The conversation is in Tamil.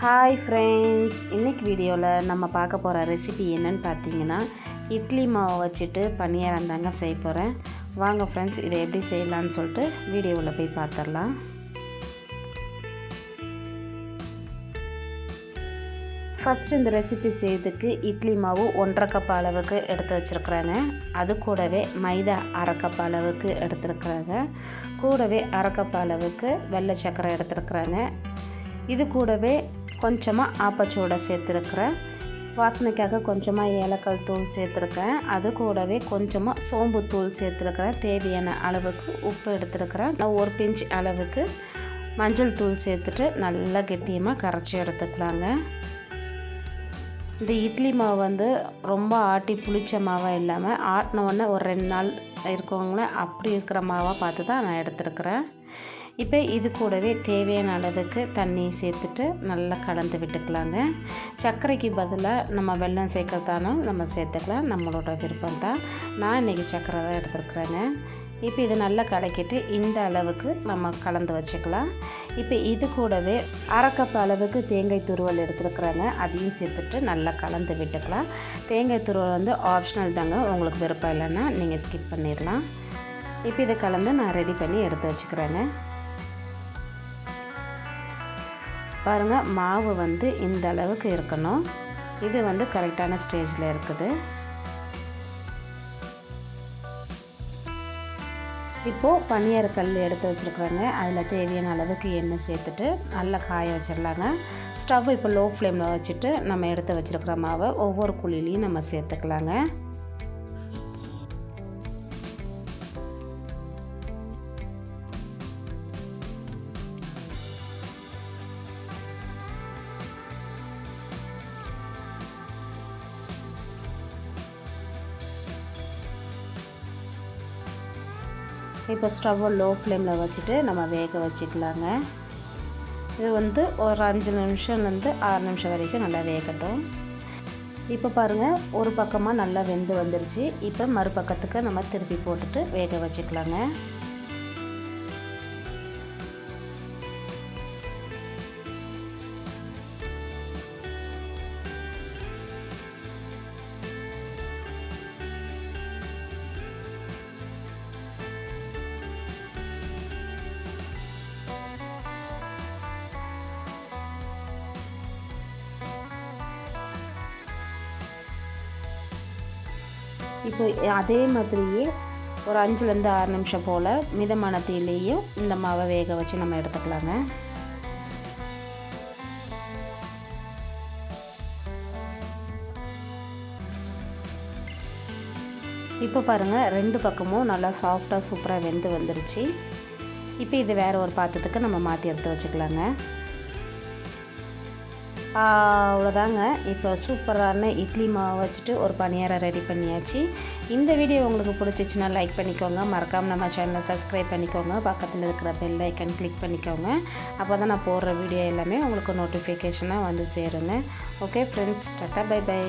ஹாய் ஃப்ரெண்ட்ஸ் இன்னைக்கு வீடியோவில் நம்ம பார்க்க போகிற ரெசிபி என்னன்னு பார்த்தீங்கன்னா இட்லி மாவு வச்சுட்டு பணியாரம் தாங்க செய்ய போகிறேன் வாங்க ஃப்ரெண்ட்ஸ் இதை எப்படி செய்யலான்னு சொல்லிட்டு வீடியோவில் போய் பார்த்துடலாம். ஃபஸ்ட்டு இந்த ரெசிபி செய்யறதுக்கு இட்லி மாவு ஒன்றரை கப் அளவுக்கு எடுத்து வச்சுருக்குறேங்க. அது கூடவே மைதா அரை கப் அளவுக்கு எடுத்துருக்குறாங்க. கூடவே அரை கப் அளவுக்கு வெள்ளை சக்கரை எடுத்துருக்குறாங்க. இது கூடவே கொஞ்சமாக ஆப்பச்சூடை சேர்த்துருக்குறேன். வாசனைக்காக கொஞ்சமாக ஏலக்காய் தூள் சேர்த்துருக்கேன் அது கூடவே கொஞ்சமாக சோம்பு தூள் சேர்த்துருக்குறேன். தேவையான அளவுக்கு உப்பு எடுத்துருக்குறேன். நான் ஒரு பிஞ்ச் அளவுக்கு மஞ்சள் தூள் சேர்த்துட்டு நல்லா கெட்டியமாக கரைச்சி எடுத்துக்கலாங்க. இந்த இட்லி மாவு வந்து ரொம்ப ஆட்டி புளிச்ச மாவாக இல்லாமல் ஆட்டினோடனே ஒரு ரெண்டு நாள் இருக்கவங்கள அப்படி இருக்கிற மாவாக பார்த்து தான் நான் எடுத்துருக்குறேன். இப்போ இது கூடவே தேவையான அளவுக்கு தண்ணி சேர்த்துட்டு நல்லா கலந்து விட்டுக்கலாங்க. சர்க்கரைக்கு பதிலாக நம்ம வெள்ளம் சேர்க்கறதானும் நம்ம சேர்த்துக்கலாம். நம்மளோட விருப்பம் தான் நான் இன்றைக்கி சர்க்கரை தான் எடுத்துருக்குறேங்க. இப்போ இது நல்லா கலக்கிட்டு இந்த அளவுக்கு நம்ம கலந்து வச்சுக்கலாம். இப்போ இது கூடவே அரை அளவுக்கு தேங்காய் துருவல் எடுத்துருக்குறாங்க. அதையும் சேர்த்துட்டு நல்லா கலந்து விட்டுக்கலாம். தேங்காய் துருவல் வந்து ஆப்ஷனல் தாங்க. உங்களுக்கு விருப்பம் இல்லைன்னா நீங்கள் ஸ்கிப் பண்ணிடலாம். இப்போ இதை கலந்து நான் ரெடி பண்ணி எடுத்து வச்சுக்கிறேங்க. பாருங்கள் மாவு வந்து இந்த அளவுக்கு இருக்கணும். இது வந்து கரெக்டான ஸ்டேஜில் இருக்குது. இப்போது பனியார் கல் எடுத்து வச்சுருக்குறேங்க. அதில் தேவையான அளவுக்கு எண்ணெய் சேர்த்துட்டு நல்லா காய வச்சிடலாங்க. ஸ்டவ் இப்போ லோ ஃப்ளேமில் வச்சுட்டு நம்ம எடுத்து வச்சுருக்கிற மாவை ஒவ்வொரு குழிலையும் நம்ம சேர்த்துக்கலாங்க. இப்போ ஸ்டவ்வை லோ ஃப்ளேமில் வச்சுட்டு நம்ம வேக வச்சுக்கலாங்க. இது வந்து ஒரு அஞ்சு நிமிஷம்லேருந்து ஆறு நிமிஷம் வரைக்கும் நல்லா வேகட்டும். இப்போ பாருங்கள் ஒரு பக்கமாக நல்லா வெந்து வந்துருச்சு. இப்போ மறுபக்கத்துக்கு நம்ம திருப்பி போட்டுட்டு வேக வச்சுக்கலாங்க. இப்போ அதே மாதிரியே ஒரு அஞ்சுலேருந்து ஆறு நிமிஷம் போல் மிதமான தீலையும் இந்த மாவை வேக வச்சு நம்ம எடுத்துக்கலாங்க. இப்போ பாருங்கள் ரெண்டு பக்கமும் நல்லா சாஃப்டாக சூப்பராக வெந்து வந்துருச்சு. இப்போ இது வேறு ஒரு பாத்திரத்துக்கு நம்ம மாற்றி எடுத்து வச்சுக்கலாங்க. அவ்வளோதாங்க. இப்போ சூப்பரான இட்லி மாவு வச்சுட்டு ஒரு பணியாரம் ரெடி பண்ணியாச்சு. இந்த வீடியோ உங்களுக்கு பிடிச்சிச்சின்னா லைக் பண்ணிக்கோங்க. மறக்காமல் நம்ம சேனலை சப்ஸ்கிரைப் பண்ணிக்கோங்க. பக்கத்தில் இருக்கிற பெல் ஐக்கன் கிளிக் பண்ணிக்கோங்க. அப்போ தான் நான் போடுற வீடியோ எல்லாமே உங்களுக்கு நோட்டிஃபிகேஷனாக வந்து சேருங்க. Okay friends tata bye bye